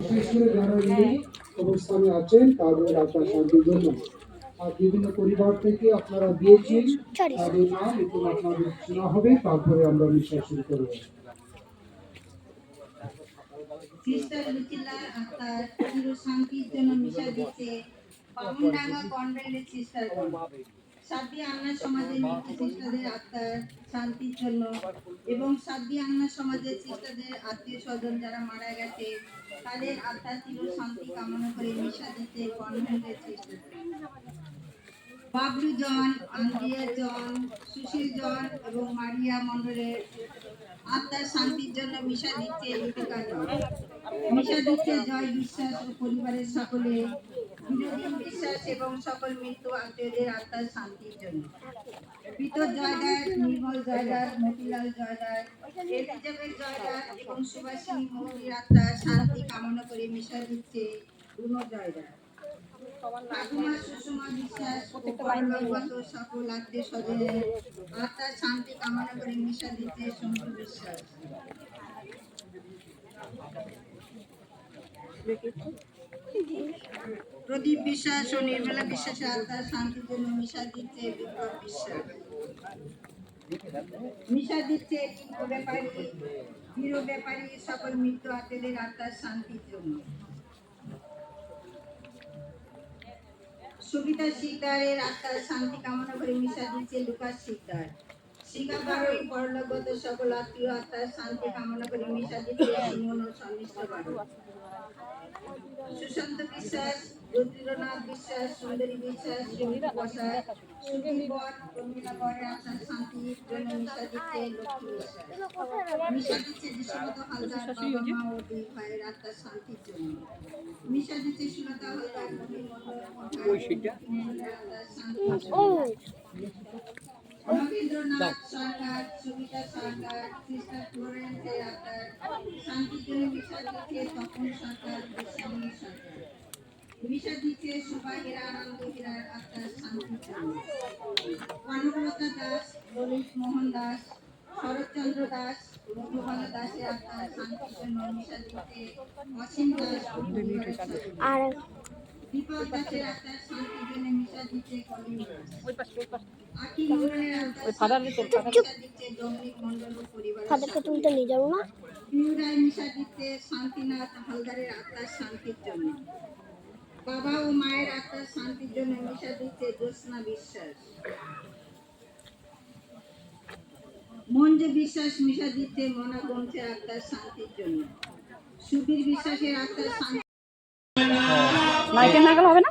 বিশেষ করে যারা এই অবস্থানে আছেন তাদের আত্মার শান্তির জন্য। আর বিভিন্ন পরিবার থেকে আপনারা দিয়েছেন তাদের নাম এবং আপনাদের শোনা হবে তারপরে আমরা বিশ্বাস শুরু করব। সিস্টার লুচিলার আত্মার চির শান্তির জন্য মিশা দিচ্ছে। বামুনডাঙ্গা কনভেন্টের সিস্টার সাদি আন্না সমাজের নিত্য সিস্টারদের আত্মার শান্তির জন্য এবং সাদ্দি আন্না সমাজের সিস্টারদের আত্মীয় স্বজন যারা মারা গেছে, তাদের আত্মার চির শান্তি কামনা করে মিশা দিতে কনভেন্টের sister Bablu John Andrea John Sushil John এবং মারিয়া মন্ডলের আত্মার শান্তির জন্য মিশা দিচ্ছে মিশা দিচ্ছে জয়, বিশ্বাস ও পরিবারের সকলে। বিশ্বাস এবং সকল মৃত্যু আত্মীয়দের আত্মার শান্তির জন্য। পিতর জয়দার, নির্মল জয়দার, মতিলাল জয়দার, এলিজাবেথ জয়দার এবং সুভাষিনী মৌলির আত্মার শান্তি কামনা করে মিশা দিচ্ছে রুনো জয়দার ঠাকুমা সুষমা বিশ্বাস ও পরলোকগত সকল আত্মীয় স্বজনের আত্মার শান্তি কামনা করে মিশা দিচ্ছে শঙ্কু বিশ্বাস। প্রদীপ বিশ্বাস ও নির্মলা বিশ্বাসের আত্মার শান্তির জন্য মিশা দিচ্ছে বিপ্লব বিশ্বাস। মিশা দিচ্ছে ব্যাপারী হিরো ব্যাপারী সকল মৃত্যু আত্মীয়দের আত্মার শান্তির জন্য। সুবিধা শিকদারের আত্মার শান্তি কামনা করে মিশা দিচ্ছে লুকাস শিকদার শিকা বারোই পরলোকগত সকল আত্মীয়, আত্মার শান্তি কামনা করে মিশা দিচ্ছে ও সন্নিষ্ঠ বারো সুশান্ত বিশ্বাস, রুদ্রনাথ বিশ্বাস, সুন্দরী বিশ্বাস সুমিত বসাক সুধীর আত্মার শান্তির জন্য। রবীন্দ্রনাথ সরকার সুবিধা সরকার সিস্টার ফ্লোরেন্সের আত্মার শান্তির জন্য মিশা দিচ্ছে তপন সরকার গোস্বামী সরকার। মিশা দিচ্ছে শোভা হীরা আনন্দ হীরার আত্মার শান্তির কনকলতা দাস ললিত মোহন দাস শরৎচন্দ্র দাস মধুবালা দাসের আত্মার শান্তির জন্য মিশা দিচ্ছে অসীম দাস দীপক দাসের আত্মার শান্তির জন্য মিশা দিচ্ছে কলিং দাস আকি মন্ডলের আত্মার শান্তির জন্য মিশা দিচ্ছে ডমিনিক মন্ডল ও পরিবারের ফাদারকে সাথে। তুলতে নিয়ে যাব না। পিউরায় মিশা দিচ্ছে শান্তিনাথ হালদারের আত্মার শান্তির জন্য বাবা ও মায়ের আত্মার শান্তির জন্য মিশা দিচ্ছে জ্যোৎস্না বিশ্বাস মঞ্জু বিশ্বাস মিশা দিচ্ছে মনা গঞ্চের আত্মার শান্তির জন্য। সুবীর বিশ্বাসের আত্মার শান্তি মাইকের নাগাল হবে না।